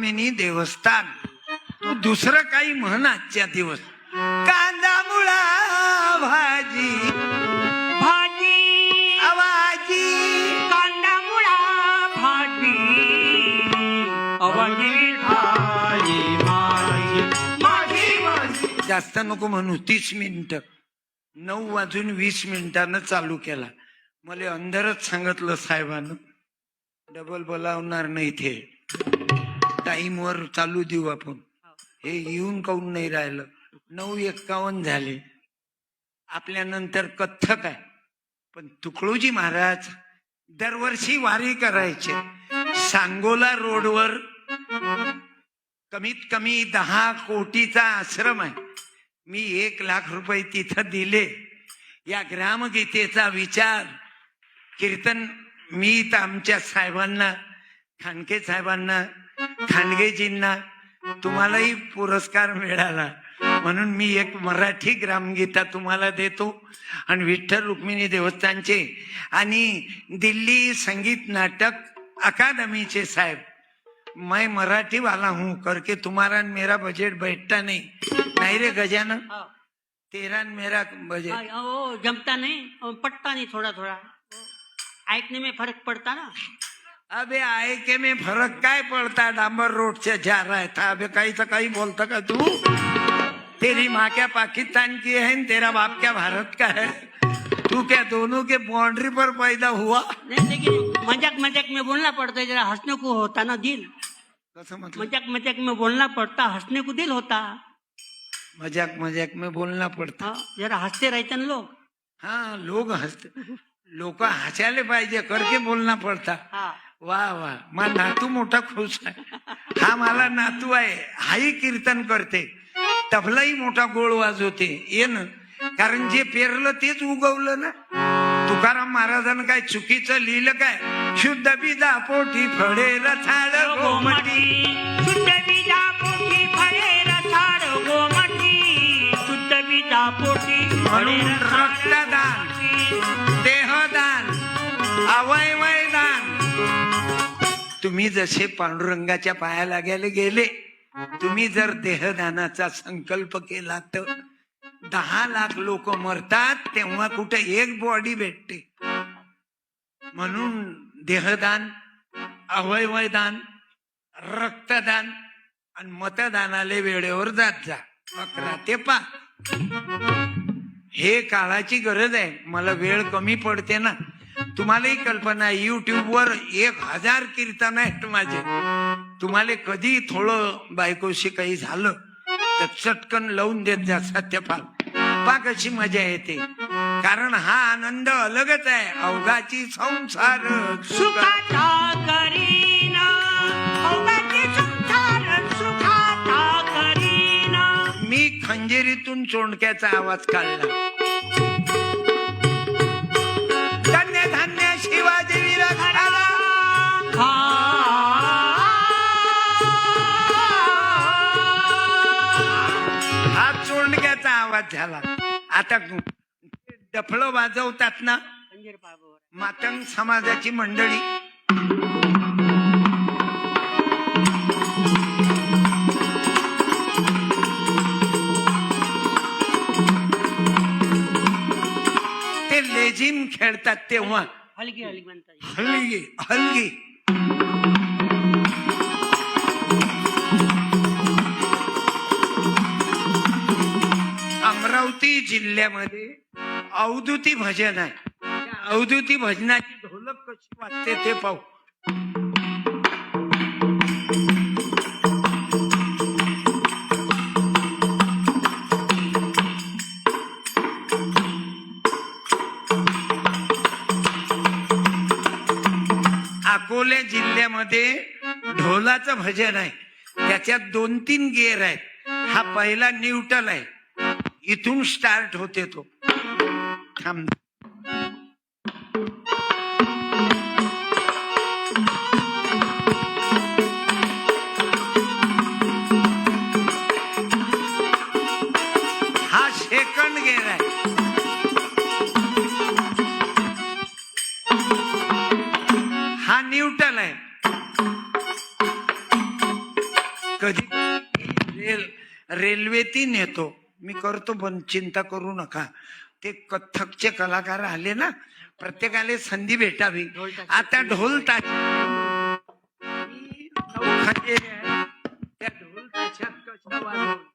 रुक्मिणी देवस्थान. तू दुसरं काही म्हण आजच्या दिवस. कांदा मुळा भाजी. भाजी. आवाजी. कांदा मुळा भाजी. अवनी भाजी माझी माझी माझी जास्त नको म्हणू तीस मिनिट. नऊ वाजून वीस मिनिटानं चालू केला. मला अंधारच सांगितलं साहेबानं. डबल बोलावणार नाही ते. टाईमवर चालू देऊ आपण. हे. येऊन काऊन नाही राहिलं? नऊ एक्कावन्न झाले. आपल्यानंतर कथ्थक आहे. पण तुकडोजी महाराज दरवर्षी वारी करायचे. सांगोला रोडवर कमीत कमी दहा कोटीचा आश्रम आहे. मी एक लाख रुपये तिथं दिले. या ग्रामगीतेचा विचार कीर्तन मी तर आमच्या साहेबांना खांडके साहेबांना खांडगेजींना तुम्हालाही पुरस्कार मिळाला. म्हणून मी एक मराठी ग्रामगीता तुम्हाला देतो आणि विठ्ठल रुक्मिणी देवस्थानचे आणि दिल्ली संगीत नाटक अकादमीचे साहेब. मैं मराठी वाला हूँ करके तुम्हारा मेरा बजट बैठता नहीं. नहीं रे गजानन? हाँ, तेरा न मेरा बजट हाँ, जमता नहीं. पटता नहीं थोड़ा थोड़ा. ऐकने में फर्क पड़ता ना? अबे आए के में फर्क काय पड़ता? डांबर रोड से जा रहा था अबे कहीं तो कहीं बोलता का तू? तेरी माँ क्या पाकिस्तान की है न तेरा बाप क्या भारत का है? तू क्या दोनों के बाउंड्री पर पैदा हुआ? नहीं लेकिन मजाक मजाक में बोलना पड़ता है जरा हंसने को होता ना दिल। कसं म्हटलं मजाक मजाक में बोलना पड़ता हंसने को दिल होता। मजाक मजाक में बोलना पड़ता। हाँ, जरा हंसते रहते ना लोग। हाँ लोग हसते। लोक हसायला पाहिजे करके बोलना पडता। हाँ। वा वा. मा नातू मोठा खुश आहे. हा मला नातू आहे. हाही कीर्तन करते. तबलाही मोठा गोळ वाजवते. ये ना. कारण जे पेरलं तेच उगवलं ना. तुकाराम महाराजांना काय चुकीचं लिहिलं काय? शुद्ध बिदा पोटी फळे रथाळ गोमटी. शुद्ध बीजा पोटी तुम्ही जसे पांडुरंगाच्या पाया लागायला गेले तुम्ही जर देहदानाचा संकल्प केला तर दहा लाख लोक मरतात तेव्हा कुठे एक बॉडी भेटते. म्हणून देहदान अवयवदान रक्तदान आणि मतदानाले वेळेवर जात जा. अकरा ते पाच. हे काळाची गरज आहे. मला वेळ कमी पडते ना. तुम्हालाही कल्पना आहे युट्यूबवर एक हजार कीर्तन आहेत माझे. तुम्हाला कधी थोडं बायकोशी काही झालं तर चटकन लावून देत जा सत्यपाल. पा कशी मजा येते. कारण हा आनंद अलगच आहे. अवघाची संसार सुख सुखाचा करीना. अवघाचे संसार सुखाचा करीना. मी खंजेरीतून चोंडक्याचा आवाज काढला. शिवाजी वीर हा चोंडक्याचा आवाज झाला. आता डफळ वाजवतात ना? मातंग समाजाची मंडळी. ते लेझिम खेळतात तेव्हा. हलकी हलकी ಅಂತ हलगी हलगी. अमरावती जिल्ह्यामध्ये अवधूती भजन आहे. त्या अवधूती भजनाची ढोलक कशी वाजते ते पाहू. अकोले जिल्ह्यामध्ये ढोलाचं भजन आहे. त्याच्यात दोन तीन गेअर आहेत. हा पहिला न्यूट्रल आहे. इथून स्टार्ट होते तो. थांब. कधी रेल रेल्वेतीन नेतो मी करतो पण चिंता करू नका. ते कथ्थकचे कलाकार आले ना प्रत्येकाला संधी भेटावी. आता ढोल ताश त्या ढोल ताशात कशा वाजवू?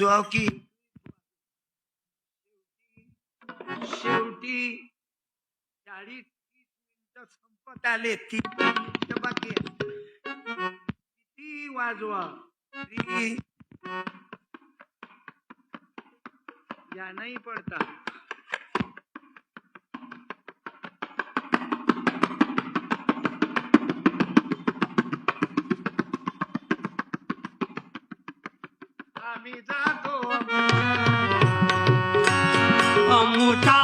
नऊ की। शेवटी चाळीस मिनिट संपत आले. ती बाकी किती वाजवा? या नाही पडता. अमुठा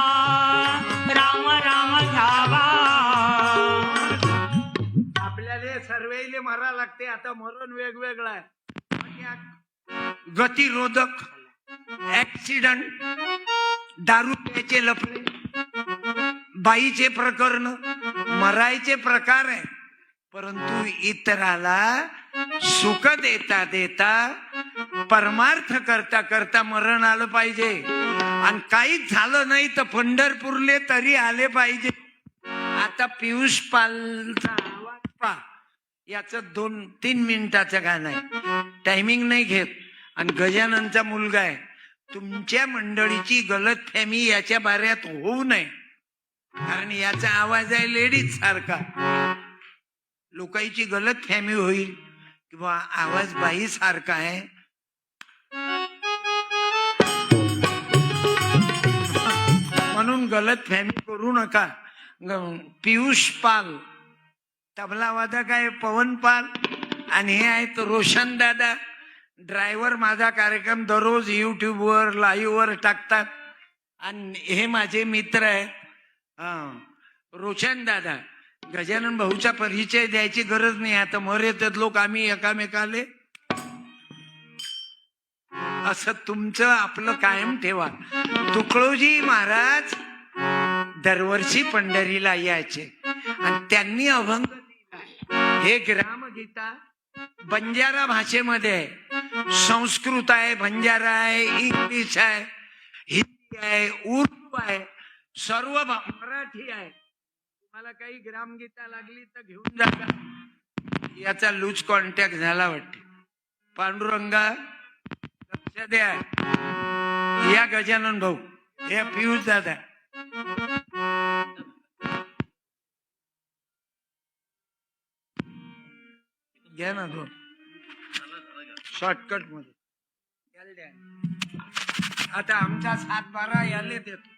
राम राम घ्यावा. आपल्याला सर्वेले मरा लागते आता मरण वेगवेगळं आहे. गतिरोधक ऍक्सिडंट दारू प्यायचे लफडे बाईचे प्रकरण मरायचे प्रकार आहे. परंतु इतराला सुख देता देता परमार्थ करता करता मरण आलं पाहिजे. आणि काहीच झालं नाही तर पंढरपूरले तरी आले पाहिजे. आता पियुष पालचा आवाज पा याच दोन तीन मिनिटाचं गाणं आहे. टायमिंग नाही घेत. आणि गजाननचा मुलगा आहे. तुमच्या मंडळीची गलत फॅमी याच्या बाऱ्यात होऊ नये. कारण याचा आवाज आहे लेडीज सारखा. लोकांची गलत फॅमी होईल. किंवा आवाज बाई सारखा आहे. गलत फॅमी करू नका. पियुष पाल तबलावादक आहे पवन पाल आणि हे आहेत रोशन दादा. ड्रायव्हर माझा कार्यक्रम दररोज युट्यूबवर लाईव्हवर टाकतात. आणि हे माझे मित्र आहेत. रोशन दादा गजानन भाऊचा परिचय द्यायची गरज नाही. आता मर येतात लोक आम्ही एकामेकाले. असं तुमचं आपलं कायम ठेवा. तुकडोजी महाराज दरवर्षी पंढरीला यायचे. आणि त्यांनी अभंग हे ग्रामगीता बंजारा भाषेमध्ये आहे. संस्कृत आहे बंजारा आहे इंग्लिश आहे हिंदी आहे उर्दू आहे सर्व मराठी आहे. तुम्हाला काही ग्रामगीता लागली तर घेऊन जा याचा लूज कॉन्टॅक्ट झाला वाटते. पांडुरंगा लक्ष द्या. या गजानन भाऊ या पियुष दादा. घ्या ना दोन. शॉर्टकटमध्ये. आता आमचा सात बारा याले देतो.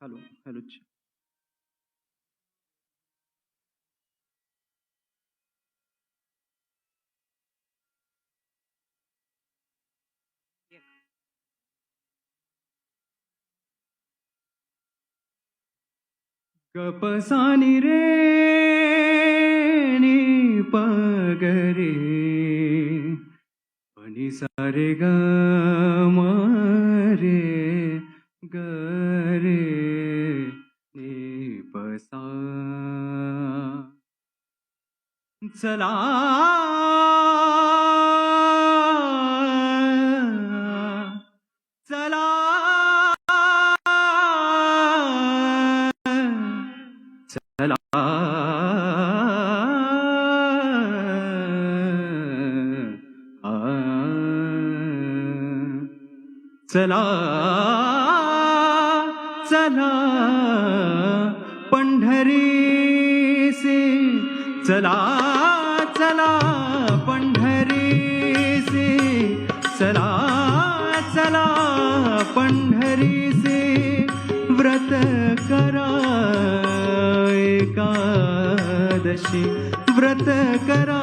हॅलो हॅलो कपसानी रे नी पगरे पनी सारे ग रे ग रे नी चला चला पंढरी पंढरीचे व्रत करा. एकादशी व्रत करा.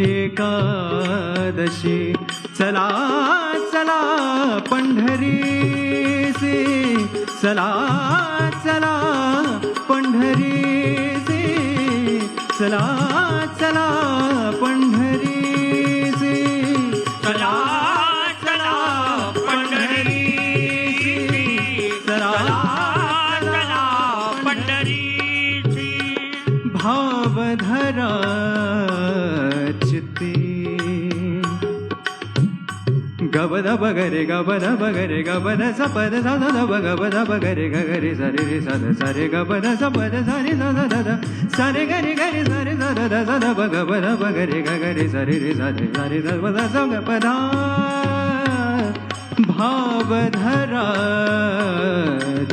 एकादशी. चला चला पंढरी से चला गबद बगरे गबद बगरे गबद सपद सद दब गबद बगरे गगरे सरे रे सद सरे गबद सपद सरे सद दद सरे गरे गरे सरे सद दद दब गबद बगरे गगरे सरे रे सरे सरे सद सग पदा भावधरा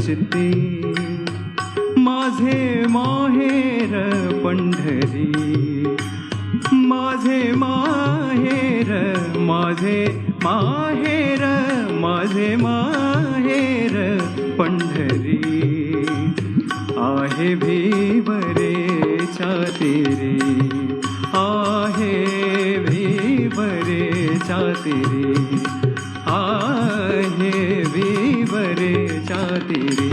चित्ती माझे माहेर पंढरी माझे माहेर माझे माहेर माझे माहेर पंढरी. आहे भीवरे छातिरे आहे भीवरे छातिरे आहे भीवरे छातिरे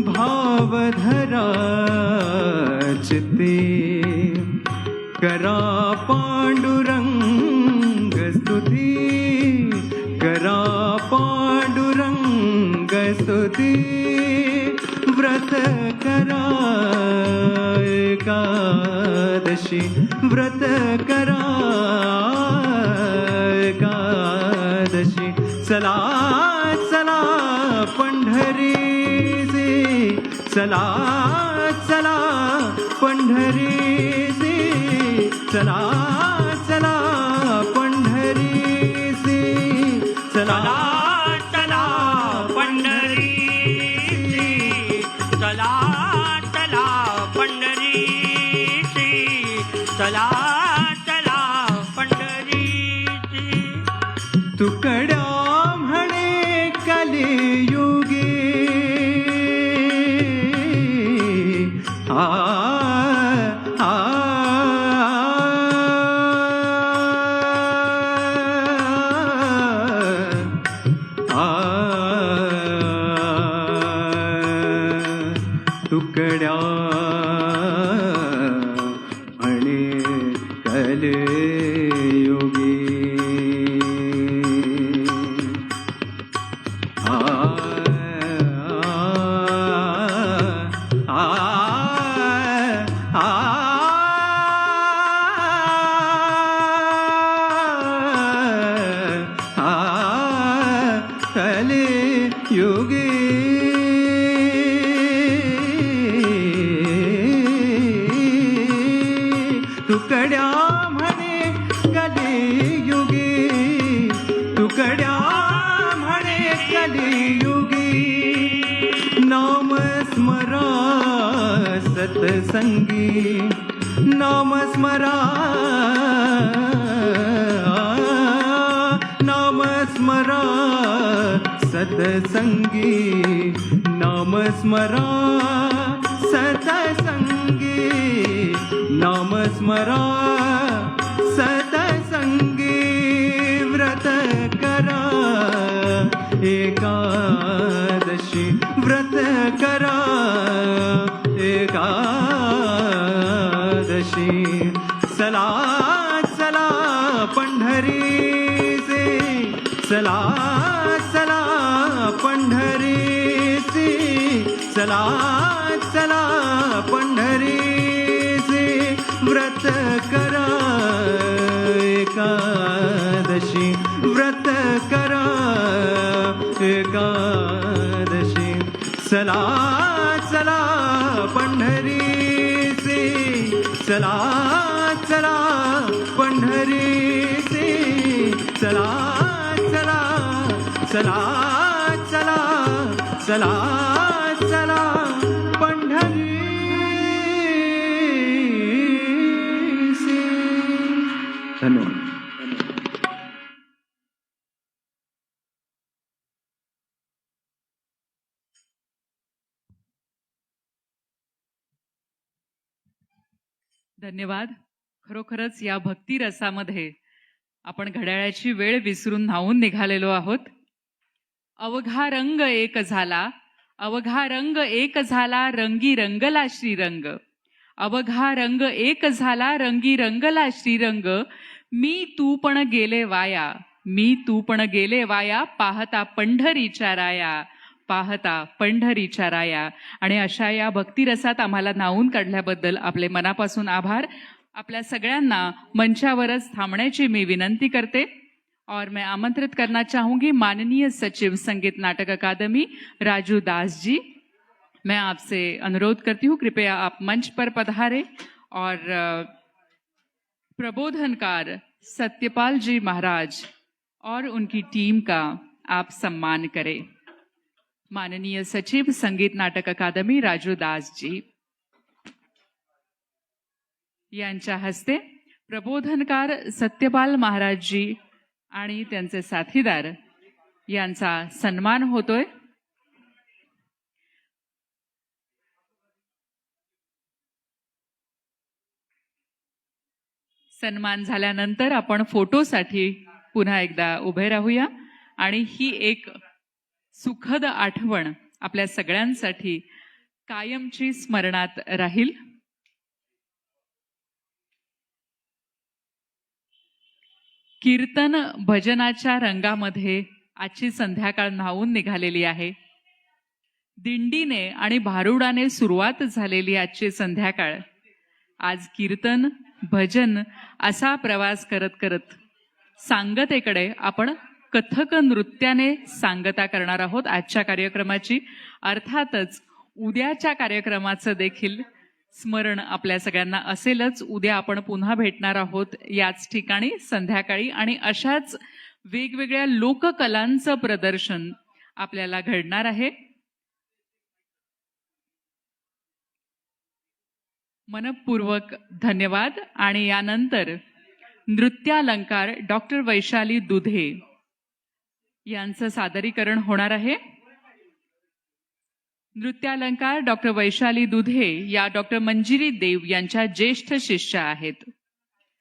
भावधरा चित्ते. करा एकादशी व्रत करा एकादशी. चला चला पंढरीचे चला चला पंढरी कले युगे। तुकड्या म्हणे कलियुगी तुकड्या म्हणे कलियुगी नाम स्मरा सतसंगी। नाम स्मरा सतसंगी नाम स्मरा सतसंगी नाम स्मरा सतसंगी व्रत करा एकादशी व्रत करा एकादशी सला चला चला पंढरीचे व्रत करा. एकादशी व्रत करा. एकादशी. चला धन्यवाद धन्यवाद. खरोखरच या भक्ती रसामध्ये आपण घड्याळाची वेळ विसरून न्हावून निघालेलो आहोत. अवघा रंग एक झाला. अवघा रंग एक झाला रंगी रंगला श्रीरंग. अवघा रंग एक झाला रंगी रंगला श्रीरंग. मी तू पण गेले वाया मी तू पण गेले वाया पाहता पंढरीच्या राया पाहता पंढरीच्या राया. आणि अशा या भक्तिरसात आम्हाला नावून काढल्याबद्दल आपले मनापासून आभार. आपल्या सगळ्यांना मंचावरच थांबण्याची मी विनंती करते. और मैं आमंत्रित करना चाहूंगी माननीय सचिव संगीत नाटक अकादमी राजू दास जी मैं आपसे अनुरोध करती हूँ कृपया आप मंच पर पधारे और प्रबोधनकार सत्यपाल जी महाराज और उनकी टीम का आप सम्मान करें। माननीय सचिव संगीत नाटक अकादमी राजू दास जी। यांच्या हस्ते प्रबोधनकार सत्यपाल महाराज जी आणि त्यांचे साथीदार यांचा सन्मान होतोय। सन्मान झाल्यानंतर आपण फोटोसाठी पुन्हा एकदा उभे राहूया. आणि ही एक सुखद आठवण आपल्या सगळ्यांसाठी कायमची स्मरणात राहील. कीर्तन भजनाच्या रंगामध्ये आजची संध्याकाळ न्हावून निघालेली आहे. दिंडीने आणि भारुडाने सुरुवात झालेली आजची संध्याकाळ. आज कीर्तन भजन असा प्रवास करत करत सांगतेकडे आपण कथक नृत्याने सांगता करणार आहोत आजच्या कार्यक्रमाची. अर्थातच उद्याच्या कार्यक्रमाचं देखील स्मरण आपल्या सगळ्यांना असेलच. उद्या आपण पुन्हा भेटणार आहोत याच ठिकाणी संध्याकाळी आणि अशाच वेगवेगळ्या लोककलांचं प्रदर्शन आपल्याला घडणार आहे. मनपूर्वक धन्यवाद. आणि यानंतर नृत्यालंकार डॉक्टर वैशाली दुधे यांचं सादरीकरण होणार आहे. नृत्यालंकार डॉक्टर वैशाली दुधे या डॉक्टर मंजिरी देव यांच्या ज्येष्ठ शिष्य आहेत.